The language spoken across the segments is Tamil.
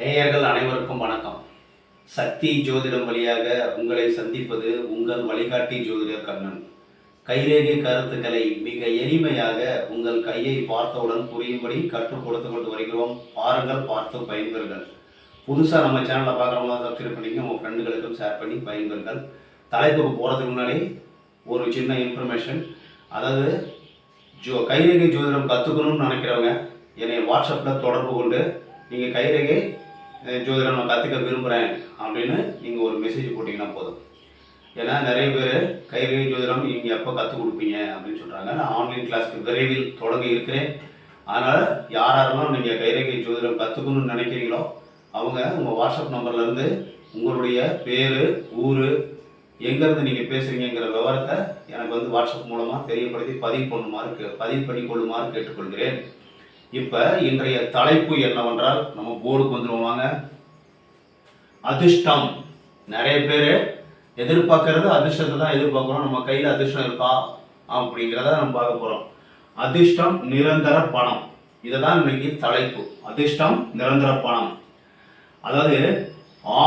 நேயர்கள் அனைவருக்கும் வணக்கம். சக்தி ஜோதிடம் வழியாக உங்களை சந்திப்பது உங்கள் வழிகாட்டி ஜோதிடர் கண்ணன். கைரேகை கருத்துக்களை மிக எளிமையாக உங்கள் கையை பார்த்தவுடன் புரியும்படி கற்றுக் கொடுத்து கொண்டு வருகிறோம். பாருங்கள் பார்த்து பயன்பெறுங்கள். புதுசாக நம்ம சேனலை பார்க்குறவங்க சப்ஸ்கிரைப் பண்ணிங்க உங்கள் ஃப்ரெண்டுகளுக்கும் ஷேர் பண்ணி பயன்பெறுங்கள். தலைப்புக்கு போகிறதுக்கு முன்னாடி ஒரு சின்ன இன்ஃபர்மேஷன் அதாவது ஜோ கைரேகை ஜோதிடம் கற்றுக்கணும்னு நினைக்கிறவங்க என்னை வாட்ஸ்அப்பில் தொடர்பு கொண்டு நீங்கள் கைரேகை ஜோதிடம் நான் கற்றுக்க விரும்புகிறேன் அப்படின்னு நீங்கள் ஒரு மெசேஜ் போட்டிங்கன்னா போதும். ஏன்னா நிறைய பேர் கைரேகை ஜோதிடம் நீங்கள் எப்போ கற்றுக் கொடுப்பீங்க? அப்படின்னு சொல்கிறாங்க நான் ஆன்லைன் கிளாஸ்க்கு விரைவில் தொடங்க இருக்கிறேன். அதனால் யார் யாரெல்லாம் நீங்கள் கைரேகை ஜோதிடம் கற்றுக்கணும்னு நினைக்கிறீங்களோ அவங்க உங்கள் வாட்ஸ்அப் நம்பர்லேருந்து உங்களுடைய பேர் ஊர் எங்கேருந்து நீங்கள் பேசுகிறீங்கிற விவரத்தை எனக்கு வந்து வாட்ஸ்அப் மூலமாக தெரியப்படுத்தி பதிவு பண்ணுமாறு பதிவு பண்ணி கொள்ளுமாறு கேட்டுக்கொள்கிறேன். இப்போ இன்றைய தலைப்பு என்னவென்றால் நம்ம போர்டுக்கு வந்துருவோம் வாங்க. அதிர்ஷ்டம். நிறைய பேர் எதிர்பார்க்கறது அதிர்ஷ்டத்தை தான் எதிர்பார்க்குறோம். நம்ம கையில் அதிர்ஷ்டம் இருக்கா? அப்படிங்கிறத நம்ம பார்க்க போகிறோம் அதிர்ஷ்டம் நிரந்தர பணம். இதை தான் இன்னைக்கு தலைப்பு. அதிர்ஷ்டம் நிரந்தர பணம். அதாவது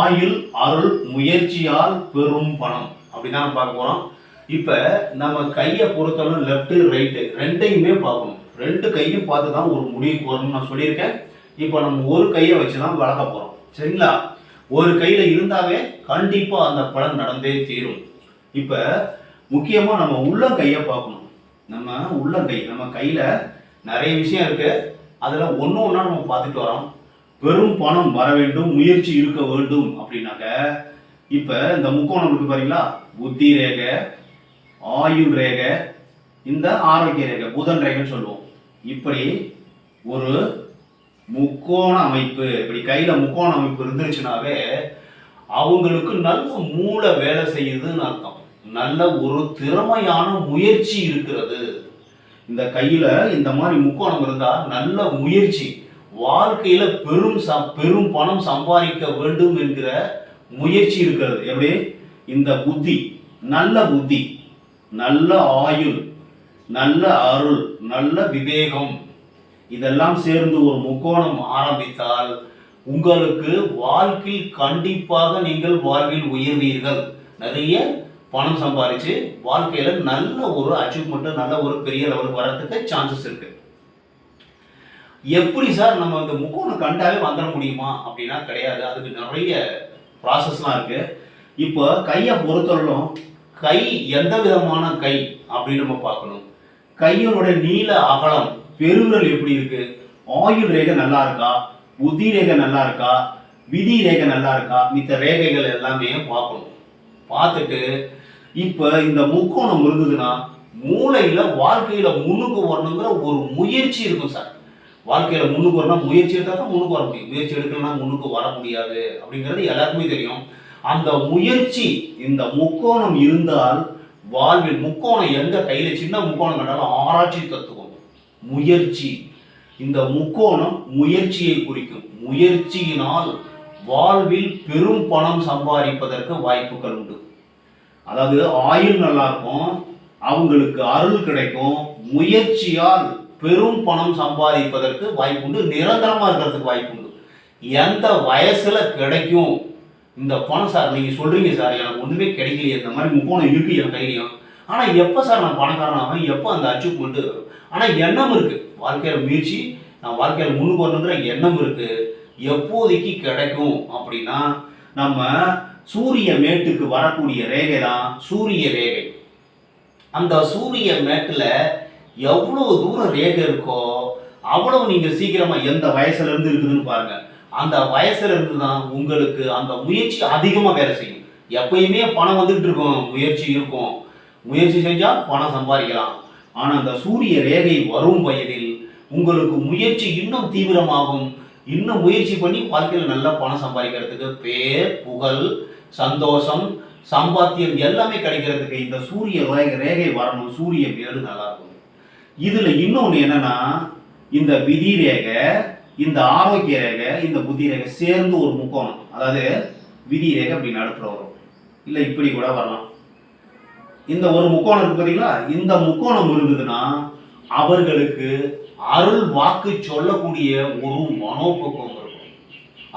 ஆயுள் அருள் முயற்சியால் பெறும் பணம். அப்படிதான் பார்க்க போகிறோம் இப்போ நம்ம கையை பொறுத்தளவு லெஃப்ட்டு ரைட்டு ரெண்டையுமே பார்க்கணும். ரெண்டு கையும் பார்த்து தான் ஒரு முடிவுக்கு வரணும்னு நான் சொல்லியிருக்கேன். இப்போ நம்ம ஒரு கையை வச்சு தான் வளர்க்க போகிறோம் சரிங்களா? ஒரு கையில் இருந்தாவே கண்டிப்பாக அந்த பலன் நடந்தே தீரும். இப்போ முக்கியமாக நம்ம உள்ளங்கையை பார்க்கணும். நம்ம உள்ளங்கை நம்ம கையில் நிறைய விஷயம் இருக்குது அதில் ஒன்று ஒன்றா நம்ம பார்த்துட்டு வரோம். பெரும் பணம் வர வேண்டும் முயற்சி இருக்க வேண்டும் அப்படின்னாக்க இப்போ இந்த முக்கோணம் இருக்கு பாருங்களா? புத்தி ரேகை ஆயுள் ரேகை இந்த ஆரோக்கிய ரேகை புதன் ரேகைன்னு சொல்லுவோம். இப்படி ஒரு முக்கோண அமைப்பு இப்படி கையில் முக்கோண அமைப்பு இருந்துச்சுனாவே அவங்களுக்கு நல்ல மூளை வேலை செய்யுதுன்னு அர்த்தம். நல்ல ஒரு திறமையான முயற்சி இருக்கிறது. இந்த கையில் இந்த மாதிரி முக்கோணம் இருந்தால் நல்ல முயற்சி. வாழ்க்கையில் பெரும் ச- பெரும் பணம் சம்பாதிக்க வேண்டும் என்கிற முயற்சி இருக்கிறது. எப்படி? இந்த புத்தி நல்ல புத்தி நல்ல ஆயுள் நல்ல அருள் நல்ல விவேகம். இதெல்லாம் சேர்ந்து ஒரு முக்கோணம் ஆரம்பித்தால் உங்களுக்கு வாழ்க்கையில் கண்டிப்பாக நீங்கள் வாழ்வில் உயர்வீர்கள். நிறைய பணம் சம்பாதிச்சு வாழ்க்கையில நல்ல ஒரு அச்சீவ்மெண்ட் நல்ல ஒரு பெரிய லெவலுக்கு வர்றதுக்கு சான்சஸ் இருக்கு. எப்படி சார் நம்ம இந்த முக்கோணம் கண்டாலே வந்துட முடியுமா? அப்படின்னா கிடையாது. அதுக்கு நிறைய ப்ராசஸ்லாம் இருக்கு. இப்போ கையை பொறுத்தவரையிலும் கை எந்த விதமான கை அப்படின்னு நம்ம பார்க்கணும். கையோட நீள அகலம் பெருவிரல் எப்படி இருக்கு? ஆயுள் ரேகை நல்லா இருக்கா? புத்தி ரேகை நல்லா இருக்கா? விதி ரேகை நல்லா இருக்கா? மித்த ரேகைகள் எல்லாமே பார்க்கணும். பார்த்துட்டு இப்போ இந்த முக்கோணம் இருந்ததுன்னா மூளையில வாழ்க்கையில முன்னுக்கு வரணுங்கிற ஒரு முயற்சி இருக்கும் சார். வாழ்க்கையில முன்னுக்கு வரணும் முயற்சி எடுத்தா தான் முன்னுக்கு வர முடியும். முயற்சி எடுக்கலாம் முன்னுக்கு வர முடியாது. அப்படிங்கிறது எல்லாருக்குமே தெரியும். அந்த முயற்சி இந்த முக்கோணம் இருந்தால் வாழ்வில் முக்கோணம் எந்த கையில் சின்ன முக்கோணம் கண்டாலும் ஆராய்ச்சி தத்துவம். முயற்சி. இந்த முக்கோணம் முயற்சியை குறிக்கும். முயற்சியினால் வாழ்வில் பெரும் பணம் சம்பாதிப்பதற்கு வாய்ப்புகள் உண்டு. அதாவது ஆயுள் நல்லா இருக்கும் அவங்களுக்கு அருள் கிடைக்கும் முயற்சியால் பெரும் பணம் சம்பாதிப்பதற்கு வாய்ப்பு உண்டு நிரந்தரமாக இருக்கிறதுக்கு வாய்ப்பு உண்டு எந்த வயசுல கிடைக்கும்? இந்த பணம் சார் நீங்கள் சொல்கிறீங்க சார் எனக்கு ஒன்றுமே கிடைக்கலையே இந்த மாதிரி முக்கோணம் இருக்குது என் கையிலையும். ஆனால் எப்போ சார் நான் பணக்காரன் எப்போ அந்த அச்சீவ்மெண்ட் ஆனால் எண்ணம் இருக்குது வாழ்க்கையில் முயற்சி நான் வாழ்க்கையில் முன்னுக்கு வரணுங்கிற எண்ணம் இருக்குது எப்போதைக்கு கிடைக்கும் அப்படின்னா நம்ம சூரிய மேட்டுக்கு வரக்கூடிய ரேகை தான் சூரிய ரேகை. அந்த சூரிய மேட்டில் எவ்வளோ தூரம் ரேகை இருக்கோ அவ்வளோ நீங்கள் சீக்கிரமாக எந்த வயசுலேருந்து இருக்குதுன்னு பாருங்கள் அந்த வயசுல இருந்து தான் உங்களுக்கு அந்த முயற்சி அதிகமா வேலை செய்யும். எப்பயுமே பணம் வந்துட்டு இருக்கும் முயற்சி இருக்கும். முயற்சி செஞ்சா பணம் சம்பாதிக்கலாம். ஆனா அந்த சூரிய ரேகை வரும் வயதில் உங்களுக்கு முயற்சி இன்னும் தீவிரமாகும். இன்னும் முயற்சி பண்ணி வாழ்க்கையில் நல்லா பணம் சம்பாதிக்கிறதுக்கு பேர் புகழ் சந்தோஷம் சம்பாத்தியம் எல்லாமே கிடைக்கிறதுக்கு இந்த சூரிய ரேகை ரேகை வரணும். சூரிய பேரு நல்லா இருக்கும் இதுல இன்னொன்று என்னன்னா இந்த விதி ரேகை இந்த ஆரோக்கிய ரேகை இந்த புத்தி ரேகை சேர்ந்து ஒரு முக்கோணம் அதாவது விதி ரேகை அப்படி நடுப்புற வரும். இல்லை இப்படி கூட வரலாம். இந்த ஒரு முக்கோணம் இருக்கு பார்த்தீங்களா இந்த முக்கோணம் இருந்ததுன்னா அவர்களுக்கு அருள் வாக்கு சொல்லக்கூடிய ஒரு மனோபக்குவம் இருக்கும்.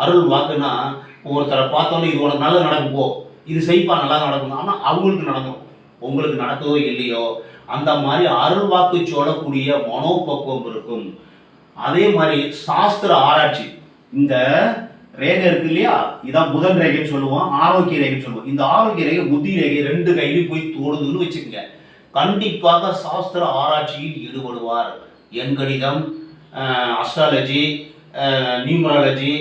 அருள் வாக்குன்னா ஒருத்தரை பார்த்தோன்னே இது உனக்கு நல்லது நடக்கும் போ. இது செய்ப்பா நல்லா நடக்கும். ஆனால் அவங்களுக்கு நடக்கும். உங்களுக்கு நடக்கவோ இல்லையோ அந்த மாதிரி அருள் வாக்கு சொல்லக்கூடிய மனோபக்குவம் இருக்கும். அதே மாதிரி சாஸ்திர ஆராய்ச்சி. இந்த ரேகை இருக்கு இல்லையா? இதான் புதன் ரேகைன்னு சொல்லுவோம் ஆரோக்கிய ரேகைன்னு சொல்லுவோம். இந்த ஆரோக்கிய ரேகை புத்தி ரேகை ரெண்டு கையிலையும் போய் தோடுதுன்னு வச்சுக்கோங்க. கண்டிப்பாக சாஸ்திர ஆராய்ச்சியில் ஈடுபடுவார். எண்கணிதம் அஸ்ட்ராலஜி நியூமராலஜி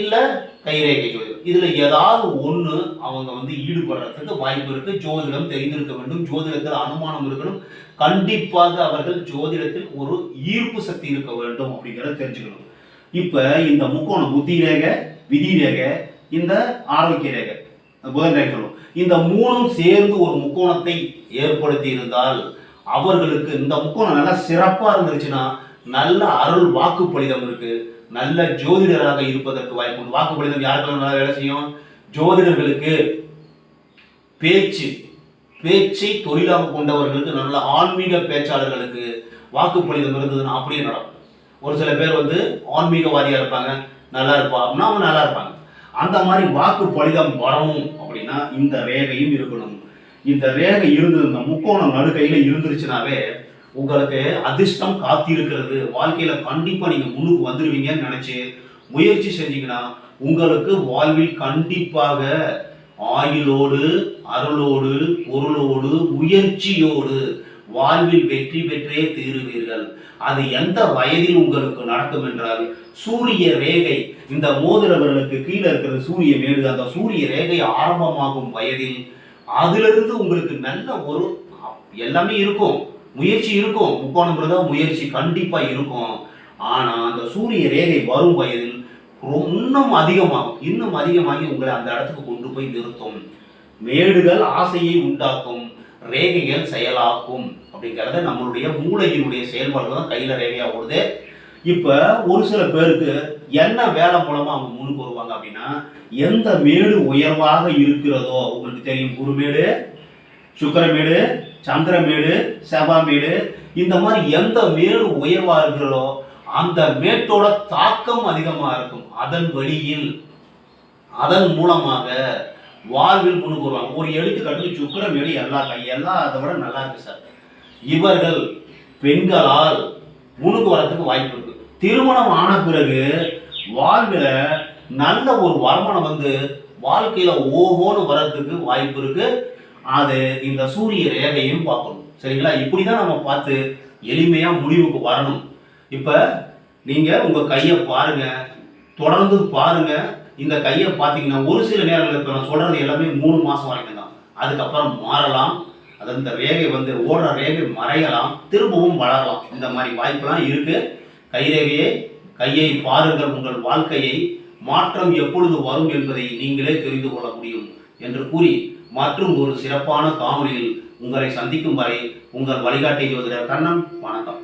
இல்லை கைரேகை ஜோதிடம் இதில் ஏதாவது ஒன்று அவங்க வந்து ஈடுபடுறதுக்கு வாய்ப்பு இருக்கு. ஜோதிடம் தெரிந்திருக்க வேண்டும். ஜோதிடத்தில் அனுமானம் இருக்கணும். கண்டிப்பாக அவர்கள் ஜோதிடத்தில் ஒரு ஈர்ப்பு சக்தி இருக்க வேண்டும் அப்படிங்கிறத தெரிஞ்சுக்கணும். இப்போ இந்த முக்கோணம் புத்தி ரேகை விதி ரேகை இந்த ஆரோக்கிய ரேகை புதன் ரேகை சொல்லுவோம் இந்த மூணும் சேர்ந்து ஒரு முக்கோணத்தை ஏற்படுத்தி இருந்தால் அவர்களுக்கு இந்த முக்கோணம் நல்லா சிறப்பாக இருந்துச்சுன்னா நல்ல அருள் வாக்குப்பளிதம் இருக்குது நல்ல ஜோதிடராக இருப்பதற்கு வாய்ப்பு உண்டு. வாக்குப்பளிதம் யாருக்கெல்லாம் நல்லா வேலை செய்யும். ஜோதிடர்களுக்கு பேச்சு பேச்சை தொழிலாக கொண்டவர்களுக்கு நல்ல ஆன்மீக பேச்சாளர்களுக்கு வாக்குப்பளிதம் இருந்ததுன்னா அப்படியே நடக்கும். ஒரு சில பேர் வந்து ஆன்மீகவாதியாக இருப்பாங்க நல்லா இருப்பா அப்படின்னா அவங்க நல்லா இருப்பாங்க. அந்த மாதிரி வாக்கு பலிதம் வரணும் அப்படின்னா இந்த ரேகையும் இருக்கணும். இந்த ரேகை இருந்து இந்த முக்கோணம் நடுக்கையில் இருந்துருச்சுனாவே உங்களுக்கு அதிர்ஷ்டம் காத்திருக்கிறது. வாழ்க்கையில கண்டிப்பா நீங்க முன்னுக்கு வந்துருவீங்கன்னு நினைச்சு முயற்சி செஞ்சீங்கன்னா உங்களுக்கு வாழ்வில் கண்டிப்பாக ஆயுளோடு அருளோடு பொருளோடு முயற்சியோடு வாழ்வில் வெற்றி பெற்றே தீருவீர்கள். அது எந்த வயதில் உங்களுக்கு நடக்கும் என்றால் சூரிய ரேகை இந்த மோதிரவர்களுக்கு கீழே இருக்கிற சூரிய மேடு அந்த சூரிய ரேகை ஆரம்பமாகும் வயதில் அதிலிருந்து உங்களுக்கு நல்ல ஒரு எல்லாமே இருக்கும். முயற்சி இருக்கும். முக்கோணம் முயற்சி கண்டிப்பாக இருக்கும். ஆனால் அந்த சூரிய ரேகை வரும் வயதில் இன்னும் அதிகமாகும். இன்னும் அதிகமாகி உங்களை அந்த இடத்துக்கு கொண்டு போய் நிறுத்தும். மேடுகள் ஆசையை உண்டாக்கும். ரேகைகள் செயலாக்கும். அப்படிங்கிறத நம்மளுடைய மூளையினுடைய செயல்பாடு தான் கையில் ரேகையாக ஓடுது. இப்போ ஒரு சில பேருக்கு என்ன வேலை மூலமாக அவங்க முன்னுக்கு வருவாங்க அப்படின்னா எந்த மேடு உயர்வாக இருக்கிறதோ உங்களுக்கு தெரியும். குருமேடு சுக்கரமேடு சந்திரமேடு செவ்வாமேடு இந்த மாதிரி எந்த மேடு உயர்வா இருக்கிறதோ அந்த மேட்டோட தாக்கம் அதிகமாக இருக்கும். அதன் வழியில் அதன் மூலமாக வாழ்வில் கொண்டு வருவாங்க ஒரு எடுத்துக்காட்டுக்கு சுக்கரமேடு எல்லா கை எல்லாம் அதை விட நல்லா இருக்கு சார். இவர்கள் பெண்களால் முன்னுக்கு வரத்துக்கு வாய்ப்பு இருக்கு. திருமணம் ஆன பிறகு வாழ்வில் நல்ல ஒரு வருமானம் வந்து வாழ்க்கையில் ஓஹோன்னு வர்றதுக்கு வாய்ப்பு இருக்குது அது இந்த சூரிய ரேகையும் பார்க்கணும். சரிங்களா? இப்படி தான் நம்ம பார்த்து எளிமையாக முடிவுக்கு வரணும். இப்போ நீங்கள் உங்கள் கையை பாருங்கள் தொடர்ந்து பாருங்கள் இந்த கையை பார்த்தீங்கன்னா ஒரு சில நேரங்களில் இப்போ நான் சொல்கிறது எல்லாமே மூணு மாதம் வரைக்கும் தான். அதுக்கப்புறம் மாறலாம். அது இந்த ரேகை வந்து ஓடுற ரேகை மறையலாம். திரும்பவும் வளரலாம். இந்த மாதிரி வாய்ப்பெல்லாம் இருக்கு. கைரேகையை கையை பாருங்கள். உங்கள் வாழ்க்கையை மாற்றம் எப்பொழுது வரும் என்பதை நீங்களே தெரிந்து கொள்ள முடியும். என்று கூறி மற்றும் ஒரு சிறப்பான காணொலியில் உங்களை சந்திக்கும் வரை உங்கள் வழிகாட்டி ஜோதிடர் கண்ணன் வணக்கம்.